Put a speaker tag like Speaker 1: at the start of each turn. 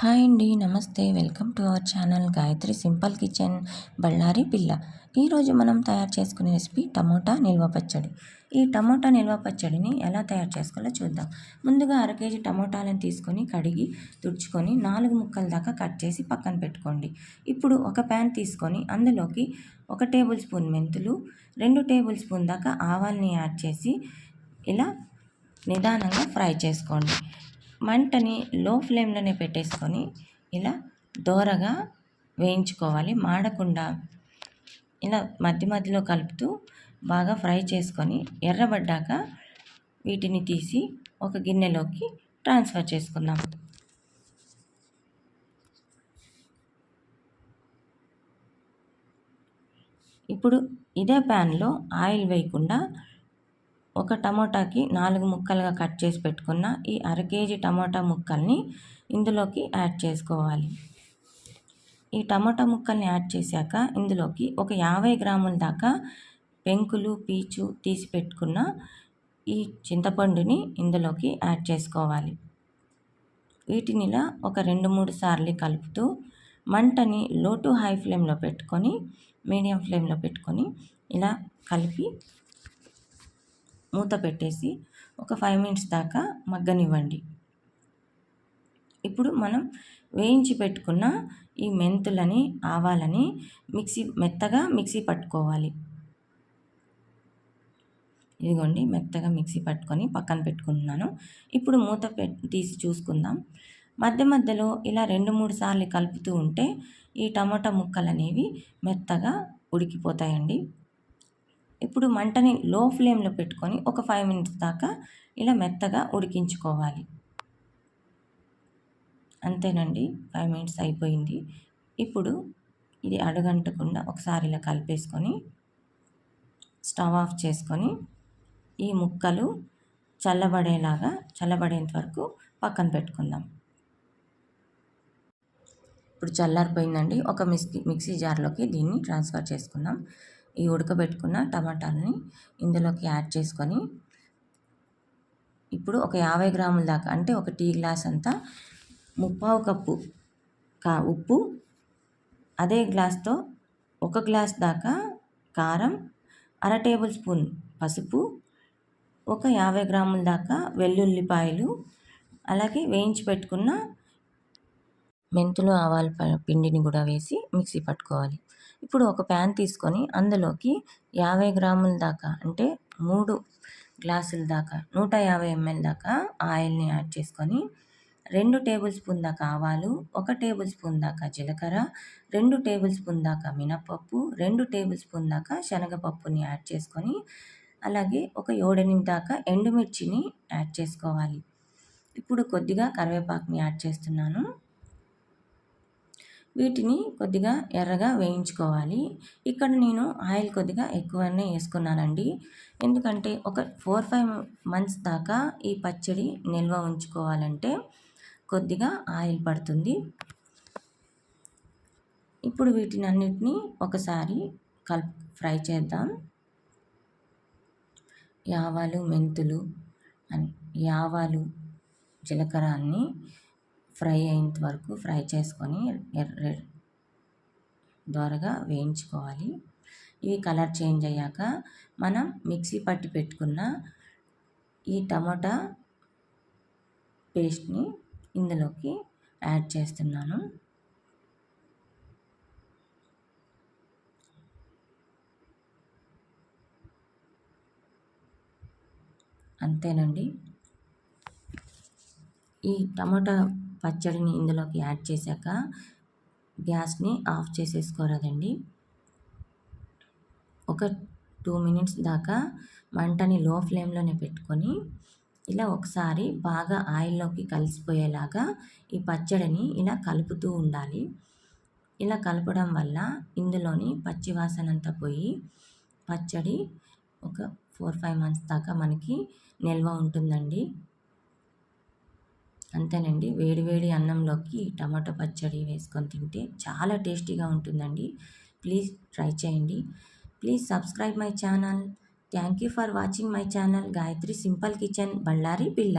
Speaker 1: Hi అండి నమస్తే. Welcome to our channel Gayatri simple kitchen Ballari పిల్ల. ఈరోజు మనం తయారు చేసుకునే రెసిపీ టమోటా నిల్వ పచ్చడి. ఈ టమోటా నిల్వ పచ్చడిని ఎలా తయారు చేసుకోవాలో చూద్దాం. ముందుగా అర కేజీ టమోటాలను తీసుకొని కడిగి తుడుచుకొని నాలుగు ముక్కల దాకా కట్ చేసి పక్కన పెట్టుకోండి. ఇప్పుడు ఒక ప్యాన్ తీసుకొని అందులోకి ఒక టేబుల్ స్పూన్ మెంతులు రెండు టేబుల్ స్పూన్ దాకా ఆవాల్ని యాడ్ చేసి ఇలా నిదానంగా ఫ్రై చేసుకోండి. మంటని లో ఫ్లేమ్లోనే పెట్టేసుకొని ఇలా దోరగా వేయించుకోవాలి. మాడకుండా ఇలా మధ్య మధ్యలో కలుపుతూ బాగా ఫ్రై చేసుకొని ఎర్రబడ్డాక వీటిని తీసి ఒక గిన్నెలోకి ట్రాన్స్ఫర్ చేసుకుందాం. ఇప్పుడు ఇదే ప్యాన్లో ఆయిల్ వేయకుండా ఒక టమోటాకి నాలుగు ముక్కలుగా కట్ చేసి పెట్టుకున్న ఈ అర కేజీ టమోటా ముక్కల్ని ఇందులోకి యాడ్ చేసుకోవాలి. ఈ టమోటా ముక్కల్ని యాడ్ చేశాక ఇందులోకి ఒక యాభై గ్రాముల దాకా పెంకులు పీచు తీసి పెట్టుకున్న ఈ చింతపండుని ఇందులోకి యాడ్ చేసుకోవాలి. వీటిని ఇలా ఒక రెండు మూడు సార్లు కలుపుతూ మంటని లో టు హై ఫ్లేమ్లో పెట్టుకొని మీడియం ఫ్లేమ్లో పెట్టుకొని ఇలా కలిపి మూత పెట్టేసి ఒక ఫైవ్ మినిట్స్ దాకా మగ్గనివ్వండి. ఇప్పుడు మనం వేయించి పెట్టుకున్న ఈ మెంతులని ఆవాలని మిక్సీ మెత్తగా మిక్సీ పట్టుకోవాలి. ఇదిగోండి మెత్తగా మిక్సీ పట్టుకొని పక్కన పెట్టుకుంటున్నాను ఇప్పుడు మూత తీసి చూసుకుందాం. మధ్య మధ్యలో ఇలా రెండు మూడు సార్లు కలుపుతూ ఉంటే ఈ టమాటా ముక్కలు అనేవి మెత్తగా ఉడికిపోతాయండి. ఇప్పుడు మంటని లో ఫ్లేమ్లో పెట్టుకొని ఒక ఫైవ్ మినిట్స్ దాకా ఇలా మెత్తగా ఉడికించుకోవాలి. అంతేనండి ఫైవ్ మినిట్స్ అయిపోయింది. ఇప్పుడు ఇది అడగంటకుండా ఒకసారి ఇలా కలిపేసుకొని స్టవ్ ఆఫ్ చేసుకొని ఈ ముక్కలు చల్లబడేలాగా చల్లబడేంత వరకు పక్కన పెట్టుకుందాం. ఇప్పుడు చల్లారిపోయిందండి. ఒక మిక్సీ మిక్సీ జార్లోకి దీన్ని ట్రాన్స్ఫర్ చేసుకుందాం. ఈ ఉడకబెట్టుకున్న టమాటాలని ఇందులోకి యాడ్ చేసుకొని ఇప్పుడు ఒక యాభై గ్రాముల దాకా అంటే ఒక టీ గ్లాస్ అంతా ముప్పావు కప్పు కా ఉప్పు అదే గ్లాస్తో ఒక గ్లాస్ దాకా కారం అర టేబుల్ స్పూన్ పసుపు ఒక యాభై గ్రాముల దాకా వెల్లుల్లిపాయలు అలాగే వేయించి పెట్టుకున్న మెంతులు ఆవాల పిండిని కూడా వేసి మిక్సీ పట్టుకోవాలి. ఇప్పుడు ఒక ప్యాన్ తీసుకొని అందులోకి యాభై గ్రాముల దాకా అంటే మూడు గ్లాసుల దాకా నూట యాభై ఎంఎల్ దాకా ఆయిల్ని యాడ్ చేసుకొని రెండు టేబుల్ స్పూన్ దాకా ఆవాలు ఒక టేబుల్ స్పూన్ దాకా జీలకర్ర రెండు టేబుల్ స్పూన్ దాకా మినపప్పు రెండు టేబుల్ స్పూన్ దాకా శనగపప్పుని యాడ్ చేసుకొని అలాగే ఒక ఏడెనిమిది దాకా ఎండుమిర్చిని యాడ్ చేసుకోవాలి. ఇప్పుడు కొద్దిగా కరివేపాకుని యాడ్ చేస్తున్నాను. వీటిని కొద్దిగా ఎర్రగా వేయించుకోవాలి. ఇక్కడ నేను ఆయిల్ కొద్దిగా ఎక్కువనే వేసుకున్నానండి. ఎందుకంటే ఒక ఫోర్ ఫైవ్ మంత్స్ దాకా ఈ పచ్చడి నిల్వ ఉంచుకోవాలంటే కొద్దిగా ఆయిల్ పడుతుంది. ఇప్పుడు వీటిని అన్నిటినీ ఒకసారి కల్ ఫ్రై చేద్దాం. యావాలు మెంతులు యావాలు జీలకర్ర అన్నీ ఫ్రై అయ్యేంత వరకు ఫ్రై చేసుకొని ఎర్ర దోరగా వేయించుకోవాలి. ఇవి కలర్ చేంజ్ అయ్యాక మనం మిక్సీ పట్టి పెట్టుకున్న ఈ టమాటా పేస్ట్ని ఇందులోకి యాడ్ చేస్తున్నాను. అంతేనండి. ఈ టమాటా పచ్చడిని ఇందులోకి యాడ్ చేశాక గ్యాస్ని ఆఫ్ చేసేసుకోరాదండి. ఒక టూ మినిట్స్ దాకా మంటని లో ఫ్లేమ్లోనే పెట్టుకొని ఇలా ఒకసారి బాగా ఆయిల్లోకి కలిసిపోయేలాగా ఈ పచ్చడిని ఇలా కలుపుతూ ఉండాలి. ఇలా కలపడం వల్ల ఇందులోని పచ్చివాసన అంతా పోయి పచ్చడి ఒక ఫోర్ ఫైవ్ మంత్స్ దాకా మనకి నిల్వ ఉంటుందండి. అంతేనండి. వేడివేడి అన్నంలోకి టమాటో పచ్చడి వేసుకొని తింటే చాలా టేస్టీగా ఉంటుందండి. ప్లీజ్ ట్రై చేయండి. Please subscribe my channel. Thank you for watching my channel. Gayatri simple kitchen Ballari పిల్ల.